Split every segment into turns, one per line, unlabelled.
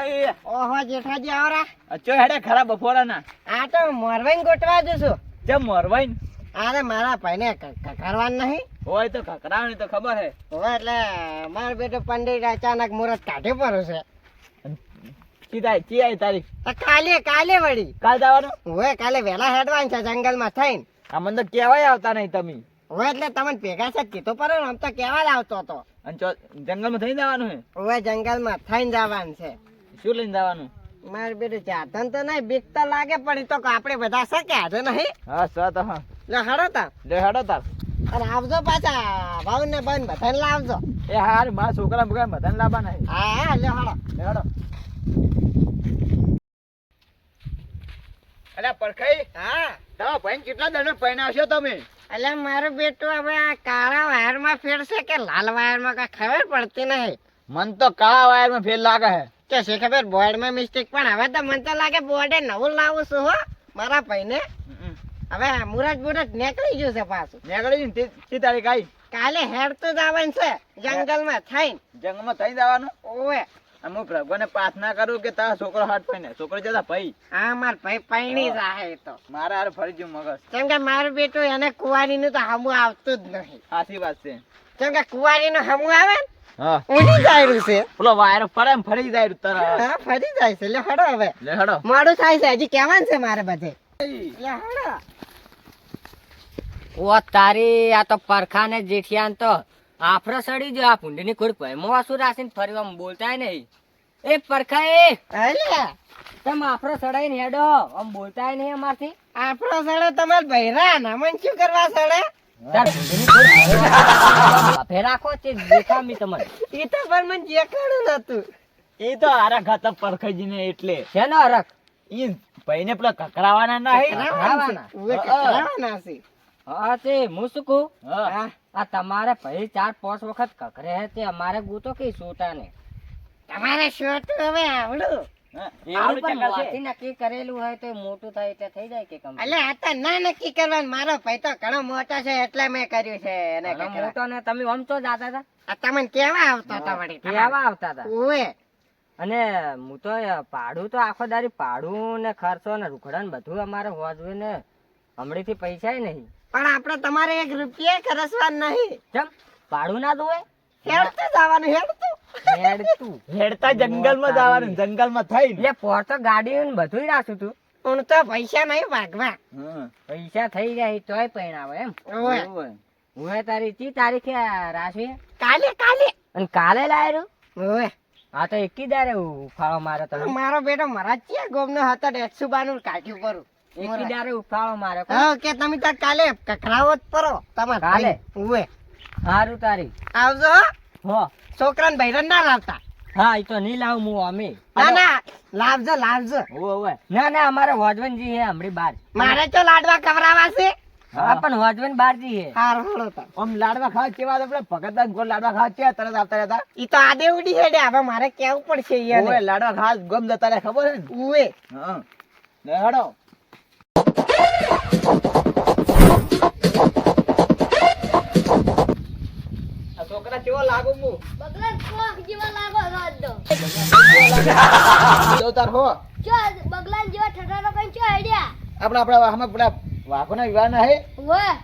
પરખાઈ
ઓહો જેઠાજી આવરા
ચો હેડે ખરા બફોરાના
આ તો મોરવાઈને ગોઠવા જશું
જે મોરવાઈન?
અરે મારા ભાઈને કકરવાન ક- નહીં.
હોય તો કકરાવાની તો ખબર હે.
હવે એટલે મારો બેટો પંડિત અચાનક મુહૂર્ત કાઢે પર છે.
સીધા ચી આવી
તારી કાલે કાલે વળી.
કાલ જવાનું
હવે કાલે વહેલા હેડવાન છે જંગલમાં થઈને.
આ મને તો કહેવાય આવતા નહીં તમે.
હવે એટલે તમને ભેગા છે કીધો પર આમ તો કેવા જ આવતો હતો
અને જંગલમાં થઈ જવાનું હે?
હવે જંગલમાં થઈને જવાનું છે.
શું લઈને જવાનું?
મારે બેટું ચાતન તો નહીં બીક તો લાગે પણ તો આપણે બધા શકે આજે નહીં?
હા સ તો હા.
લે હાડો તા
લે હાડો તાર.
અને આવજો પાછા ભાવ ને બન બધાને લાવજો.
એ હાર મારા છોકરા બુકરા બધાને લાવવા નહીં
હા હા લે હાડો.
લે હાડો. અલ્યા પરખાઈ
હા.
તમારા ભાઈ કેટલા દંડ પહેણાવશો તમે?
એટલે મારું બેટું હવે આ કાળા વાયરમાં ફેરશે કે લાલ વાયરમાં કઈ ખબર પડતી નહીં?
મન તો કાળા વાયરમાં ફેર લાગે હે
કે છે ખબર બોર્ડમાં મિસ્ટેક પણ હવે તો મને તો લાગે બોર્ડે નવું લાવું છું હો મારા ભાઈને. હવે મુરત મુરત નીકળી ગયું છે પાછું.
નીકળી ગયું તે- તારીખ આવી.
કાલે હેડતું જ આવવાનું છે જંગલમાં થઈને.
જંગલમાં થઈ જવાનું?
ઓવે.
હું પ્રભુને પ્રાર્થના કરું કે તારા છોકરો હાથ પૈને છોકરો જતા ભાઈ.
હા માર ભાઈ પૈણી જાહે એ તો.
મારા હાર ફરી ગયું મગજ.
કેમ કે મારું બેટું એને કુંવારીનું તો હમું આવતું જ નહીં.
સાચી વાત છે.
કેમ કે કુંવારીનું હમું આવે ને જાય છે.
પેલો વાયર ફરે ફરી જાય તરત
હા ફરી જાય છે. લે હડો હવે.
લે હેડો.
મોડું થાય છે. હજી કહેવાનું છે મારે બધે. લે હડો.
ઓ તારી આ તો પરખાને જેઠિયાન તો આફરો સડી જો આ ભૂંડીની ખોડ ભયમો વાસુ રાખીને ફરી આમ બોલતા નહીં. એ પરખા એ. તમે આફરો સડાઈને હેડો. આમ બોલતા નહીં અમારથી.
આફરો સડે તમારે ભૈરા ના મને શું કરવા સડે?
રાખો તે દેખામી તમને
ઈ તો પણ મને દેખાડું નતું.
એ તો એટલે.
ને હરખ
ઈ ભાઈને પેલા કકરાવાના
છે.
હા તે હું શું કહું?
હા.
આ તમારે ભાઈ ચાર પાંચ વખત કકરે હે તે અમારે ગૂતો કઈ સોટા ને
તમારે શોર્ટ હવે આવડું.
પણ
છે.
નક્કી કરેલું હોય તો મોટું થાય એટલે થઈ જાય કે કમ?
એટલે આ તો ના નક્કી કરવાનું. મારો ભાઈ તો ઘણો મોટો છે એટલે મેં કર્યું છે એને
મોટો ને તમે આમ તો જાતા હતા
આ તમને કેવા આવતા હતો વળી
કેવા આવતા હતા? અને હું તો પાડું તો આખો દારી પાડું ને ખર્ચો ને રૂખડા ને બધું અમારે હોજવે ને હમણાંથી પૈસા નહીં.
પણ આપણે તમારે એક રૂપિયા કરસવા નહીં.
ચમ ભાડું ના દોય
હેડતું જવાનું હેડતું.
હેડ તું
હેડતા જંગલમાં જવાનું જંગલમાં થઈ
એટલે પોર તો ગાડી ને બધું રાખું તું.
હું તો પૈસા નહીં ભાગવા.
પૈસા થઈ જાય તોય પહેણાવે એમ. હું તારી ચી તારીખે રાશી
કાલે કાલે.
અને કાલે લાયરું?
ઓય
હા તો એકી દારે ઉફાળો મારે તમે
મારો બેટો મારા ચિયા ગોમનો હતો એકસો બાનું કાઢ્યું પરું.
એકી ઉફાળો મારે.
હા કે તમે તાર કાલે કકરાવો જ પરો તમારે
કાલે?
ઉવે.
સારું તારી.
આવજો
હો.
છોકરાને બૈરન ના લાવતા.
હા એ તો નહીં લાવું હું અમે.
ના ના લાવજો લાવજો.
ઓવે, ઓવે.
ના ના અમારે હોજવનજી હે હમરી બાર.
મારે તો લાડવા કવરાવા છે?
હા. પણ હોજવન હે.
હારું હળો
લાડવા ખાવા કેવા આપણે ભગત ગોળ લાડવા ખાવા છે તરત આવતા રહેતા
ઈ તો આદે ઉડી હેડે. હવે મારે કેવું પડશે
ઓવે, લાડવા ખાવા ગમ જતા ખબર હે
ઉવે.
હા. હેડો.
હેડ્યા
આપણા આપણા હમણાં પેલા વિવાહ ના હે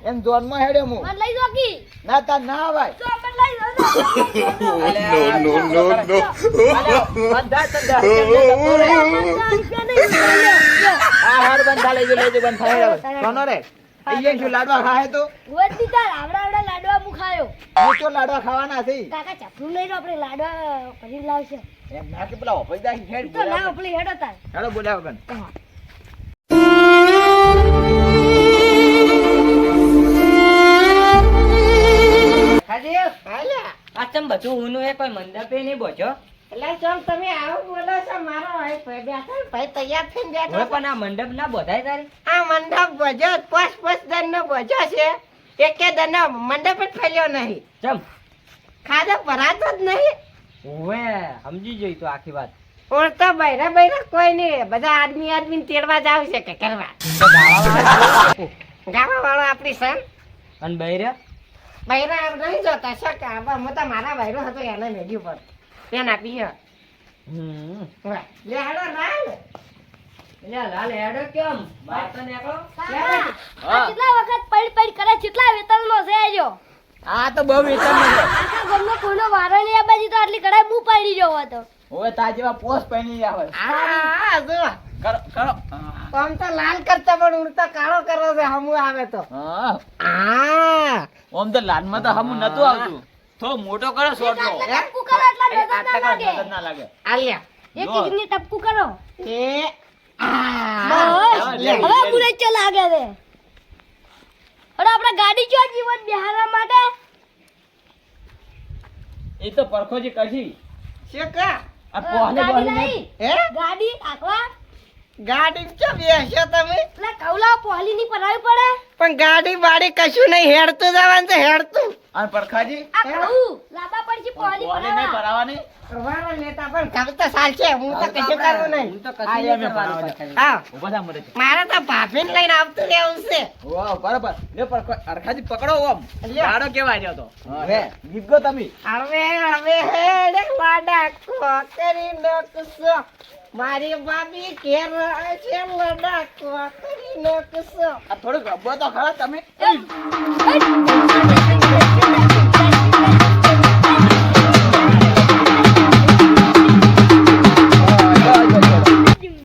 એમ જોનમાં હેડ્યો હું
મન લઈ કી
ના આવાય
તો
નો નો આ હાર બંધા લઈ જો લઈ જો રે અહીંયા શું લાડવા ખાહે તો
આવડા લાડવા
હું તો લાડવા ખાવાના છે.
કાકા, ચપલું આપણે લાડવા
એમ ના કે પેલા ઓફઈ જાય હેડ
તો ના આપણી હેડો તાર
હેડો બોલાવ કન
હાજી.
હાલ્યા
આ ચમ બધું ઊનું હે કોઈ મંડપે નહીં બોજો.
એટલે ચમ તમે આવું બોલો છો મારો ભાઈ ભાઈ બેઠો ભાઈ તૈયાર થઈને બેઠો.
પણ આ મંડપ ના બોધાય તારી?
આ મંડપ ભજો પાંચ પાંચ દન નો છે. એકે દન મંડપ જ ફેલ્યો નહીં.
ચમ.
ખાધો ભરાતો જ નહીં.
ઓવે સમજી જઈ તો આખી વાત.
ઓણ તો બૈરા બૈરા કોઈ નહીં બધા આદમી આદમી તેડવા જાવ છે કે કરવા. ગાવા વાળો આપણી સન.
અને બૈરા?
બૈરા આમ નહીં જોતા શક આવા મોટા મારા બૈરો હતો એને મેળ્યું પર પેન આપી
હમ.
લે હેડો લાલ.
એટલે લાલ હેડો કેમ? બહાર તો નીકળો.
કાકા,
હા.
આ કેટલા વખત પડી પડી કરે કેટલા વેતનનો છે આજો
આ તો બહુ છે.
આખા ગામનો કોઈનો વારો નહીં આ બાજી તો આટલી કડાઈ હું પડી જવો તો.
હવે તા જેવા પોસ પહેરી આવે
આ જો.
કરો કરો.
આમ તો લાલ કરતા પણ ઉડતા કાળો કરો છે હમુ આવે તો.
હા.
આ.
ઓમ તો લાનમાં તો હમુ નતું આવતું. તો મોટો કરો શોર્ટ નો
ટપકુ કરો એટલે નજર ના લાગે.
નજર ના લાગે.
આલિયા
એક
જો.
એકની ટપકું કરો.
એ આ.
હવે બુલેટ ચો છે. અરે આપણે ગાડી ચો જીવન બિહારવા માટે
એ તો પરખો જે કહી
શું કા
આ પોહને બોહને
હે?
ગાડી આખવા
ગાડી ચો બેસો તમે?
એટલે કૌલા પહોલી ની પરાવી પડે.
પણ ગાડી બાડી કશું નહીં હેડતું જવાનું છે હેડતું.
અને પરખાજી.
આ કહું લાબા પડજી પહોલી
પોહને નહીં પરાવાની.
વાળો લેતા પણ ખબર તો ચાલશે હું તો કશું કરું નહીં.
હું તો કશું નહીં પરખાજી.
હા.
ઊભા થા મરે
મારે તો ભાભીને લઈને આવતું રહેવું છે.
વાહ બરાબર. લે પરખો અરખાજી પકડો ઓમ. ગાડો કેવા રહ્યો તો. હવે ગીત તમે.
હવે હવે હેડે વાડા કોકરી નકસો મારી ભાભી કેર છે લડા કોતરી નો કસો
આ થોડું ગબ્બો તો ખરા તમે